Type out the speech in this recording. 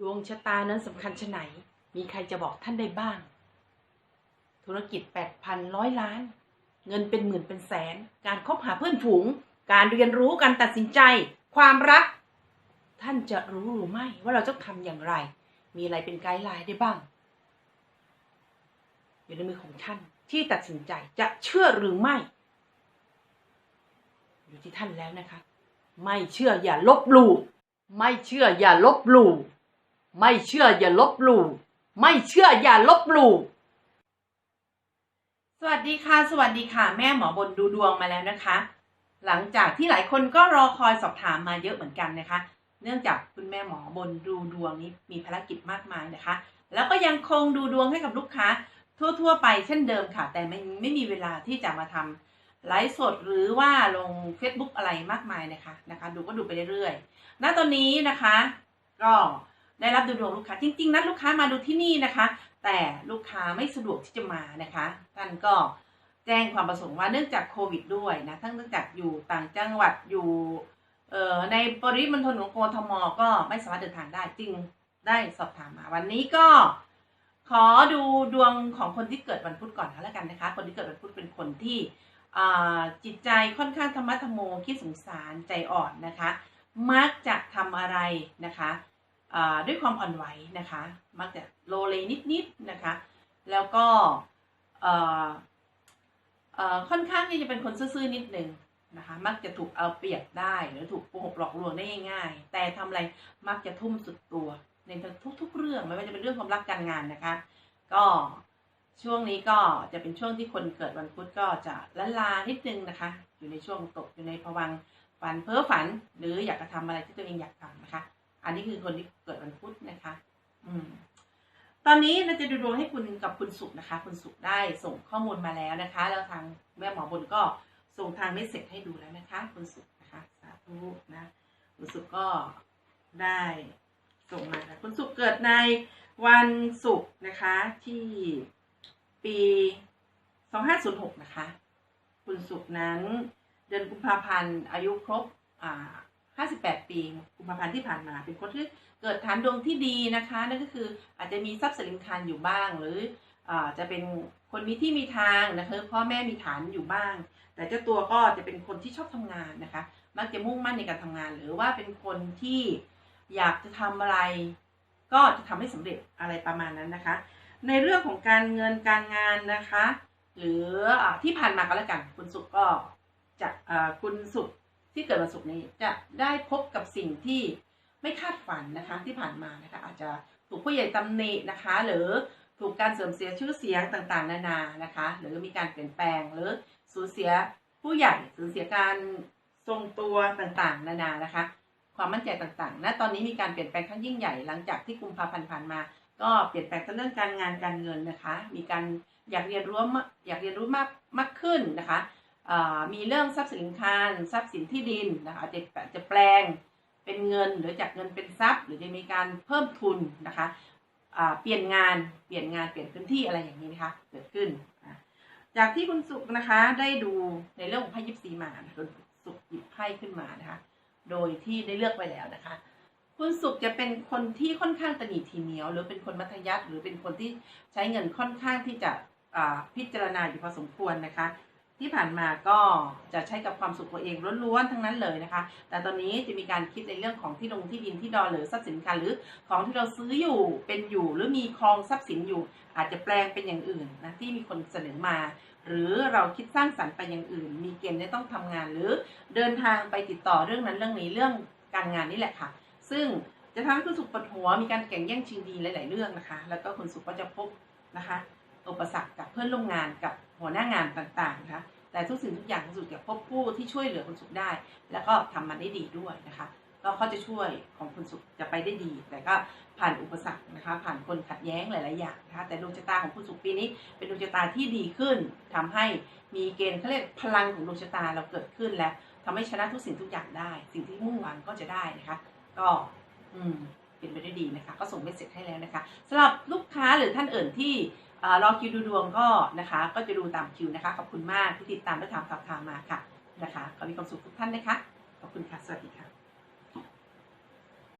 ดวงชะตานั้นสำคัญชะไหน มีใครจะบอกท่านได้บ้าง ธุรกิจแปดพันร้อยล้าน เงินเป็นหมื่นเป็นแสน การคบหาเพื่อนฝูง การเรียนรู้การตัดสินใจ ความรัก ท่านจะรู้หรือไม่ว่าเราจะทำอย่างไร มีอะไรเป็นไกด์ไลน์ได้บ้าง อยู่ในมือของท่านที่ตัดสินใจจะเชื่อหรือไม่ อยู่ที่ท่านแล้วนะคะ ไม่เชื่ออย่าลบหลู่ไม่เชื่ออย่าลบหลู่ ไม่เชื่ออย่าลบหลู่ไม่เชื่ออย่าลบหลู่สวัสดีค่ะ สวัสดีค่ะ แม่หมอบนดูดวงมาแล้วนะคะ หลังจากที่หลายคนก็รอคอยสอบถามมาเยอะเหมือนกันนะคะ เนื่องจากคุณแม่หมอบนดูดวงนี้มีภารกิจมากมายนะคะ แล้วก็ยังคงดูดวงให้กับลูกค้า ทั่ว ๆ ไปเช่นเดิมค่ะ แต่ไม่ไม่มีเวลาที่จะมาทำไลฟ์สดหรือว่าลง Facebook อะไรมากมายนะคะนะคะ ดูก็ดูไปเรื่อยๆณตอนนี้นะคะ ก็ ได้รับดูดวงลูกค้าจริงๆนัดลูกค้ามาดูที่นี่นะคะ แต่ลูกค้าไม่สะดวกที่จะมานะคะท่านก็แจ้งความประสงค์ว่าเนื่องจากโควิดด้วยนะทั้งเนื่องจากอยู่ต่างจังหวัดอยู่เออในปริมณฑลของกทมก็ไม่สามารถเดินทางได้จึงได้สอบถามมา วันนี้ก็ขอดูดวงของคนที่เกิดวันพุธก่อนก็แล้วกันนะคะ คนที่เกิดวันพุธเป็นคนที่จิตใจค่อนข้างธรรมะธรรมโมคิดสงสารใจอ่อนนะคะ มักจะทำอะไรนะคะ ด้วยความอ่อนไหวนะคะ มักจะโลเลนิดๆนะคะ แล้วก็ค่อนข้างที่จะเป็นคนซื่อๆนิดนึงนะคะ มักจะถูกเอาเปรียบได้หรือถูกโกหกหลอกลวงได้ง่ายๆแต่ทำอะไรมักจะทุ่มสุดตัวในทุก ๆ เรื่องไม่ว่าจะเป็นเรื่องความรักการงานนะคะ ก็ช่วงนี้ก็จะเป็นช่วงที่คนเกิดวันพุธก็จะละลานิดนึงนะคะ อยู่ในช่วงตกอยู่ในภวังฝันเพ้อฝัน หรืออยากจะทำอะไรที่ตัวเองอยากทำนะคะ อันนี้คือคนที่เกิดวันพุธนะคะ อืม ตอนนี้เราจะดูดวงให้คุณกับคุณสุขนะคะ คุณสุขได้ส่งข้อมูลมาแล้วนะคะ แล้วทางแม่หมอบนก็ส่งทางเมสเซจให้ดูแล้วนะคะ คุณสุขนะคะ สาธุนะ คุณสุขก็ได้ส่งมาค่ะคุณสุขเกิดในวันศุกร์นะคะ ที่ปี2506นะคะ คุณสุขนั้นเดือนกุมภาพันธ์อายุครบอ่า 58 ปีกุมภาพันธ์ที่ผ่านมา เป็นคนที่เกิดฐานดวงที่ดีนะคะ นั่นก็คืออาจจะมีทรัพย์สินคารอยู่บ้าง หรืออาจะเป็นคนมีที่มีทางนะคะพ่อแม่มีฐานอยู่บ้าง แต่เจ้าตัวก็จะเป็นคนที่ชอบทำงานนะคะ มักจะมุ่งมั่นในการทำงาน หรือว่าเป็นคนที่อยากจะทำอะไร ก็จะทำให้สำเร็จอะไรประมาณนั้นนะคะ ในเรื่องของการเงินการงานนะคะ หรืออที่ผ่านมาก็แล้วกันคุณสุขก็จะคุณสุข ที่เกิดวันศุกร์นี้จะได้พบกับสิ่งที่ไม่คาดฝันนะคะที่ผ่านมานะคะอาจจะถูกผู้ใหญ่ตำหนินะคะ หรือถูกการเสื่อมเสียชื่อเสียงต่างๆ นานานะคะ หรือมีการเปลี่ยนแปลงหรือสูญเสียผู้ใหญ่สูญเสียการทรงตัวต่างๆ นานานะคะ ความมั่นใจต่างๆณตอนนี้มีการเปลี่ยนแปลงครั้งยิ่งใหญ่หลังจากที่กุมภาพันธ์ผ่านมา ก็เปลี่ยนแปลงทั้งเรื่องการงานการเงินนะคะ มีการอยากเรียนรู้มากอยากเรียนรู้มากมากขึ้นนะคะ มีเรื่องทรัพย์สินคารทรัพย์สินที่ดินนะคะจะจะแปลงเป็นเงินหรือจากเงินเป็นทรัพย์ หรือจะมีการเพิ่มทุนนะคะเปลี่ยนงานเปลี่ยนงานเปลี่ยนพื้นที่อะไรอย่างนี้นะคะเกิดขึ้น จากที่คุณสุขนะคะได้ดูในเรื่องของไพ่ยิปซีมาคุณสุขหยิบไพ่ขึ้นมานะคะโดยที่ได้เลือกไว้แล้วนะคะ คุณสุขจะเป็นคนที่ค่อนข้างตนีทีเหนียว หรือเป็นคนมัธยัสถ์หรือเป็นคนที่ใช้เงินค่อนข้างที่จะพิจารณาอยู่พอสมควรนะคะ ที่ผ่านมาก็จะใช้กับความสุขตัวเองล้วนๆทั้งนั้นเลยนะคะ แต่ตอนนี้จะมีการคิดในเรื่องของที่ลงที่ดินที่ดอนหรือทรัพย์สินคารหรือของที่เราซื้ออยู่เป็นอยู่หรือมีครองทรัพย์สินอยู่ อาจจะแปลงเป็นอย่างอื่นนะที่มีคนเสนอมา หรือเราคิดสร้างสรรค์ไปอย่างอื่น มีเกณฑ์ที่ต้องทำงานหรือเดินทางไปติดต่อเรื่องนั้นเรื่องนี้เรื่องการงานนี่แหละค่ะ ซึ่งจะทำให้คุณสุขปวดหัวมีการแข่งแย่งชิงดีหลาย ๆ เรื่องนะคะ แล้วก็คุณสุขก็จะพบนะคะ อุปสรรคกับเพื่อนร่วมงานกับ หัวหน้างานต่างๆนะคะแต่ทุกสิ่งทุกอย่างคุณสุขจะพบผู้ที่ช่วยเหลือคุณสุขได้ แล้วก็ทำมันได้ดีด้วยนะคะก็เขาจะช่วยของคุณสุขจะไปได้ดี แต่ก็ผ่านอุปสรรคนะคะ ผ่านคนขัดแย้งหลาย ๆ อย่างนะคะแต่ดวงชะตาของคุณสุขปีนี้ เป็นดวงชะตาที่ดีขึ้นทำให้มีเกณฑ์เขาเรียกพลังของดวงชะตาเราเกิดขึ้นแล้วทำให้ชนะทุกสิ่งทุกอย่างได้ สิ่งที่มุ่งหวังก็จะได้นะคะ ก็อืมเป็นไปได้ดีนะคะ ก็ส่งเมสเซจให้แล้วนะคะสำหรับลูกค้าหรือท่านอื่นที่ รอคิวดูดวงก็นะคะ ก็จะดูตามคิวนะคะ ขอบคุณมากที่ติดตามและถามสอบถามมาค่ะนะคะขอมีความสุขทุกท่านนะคะ ขอบคุณค่ะ สวัสดีค่ะ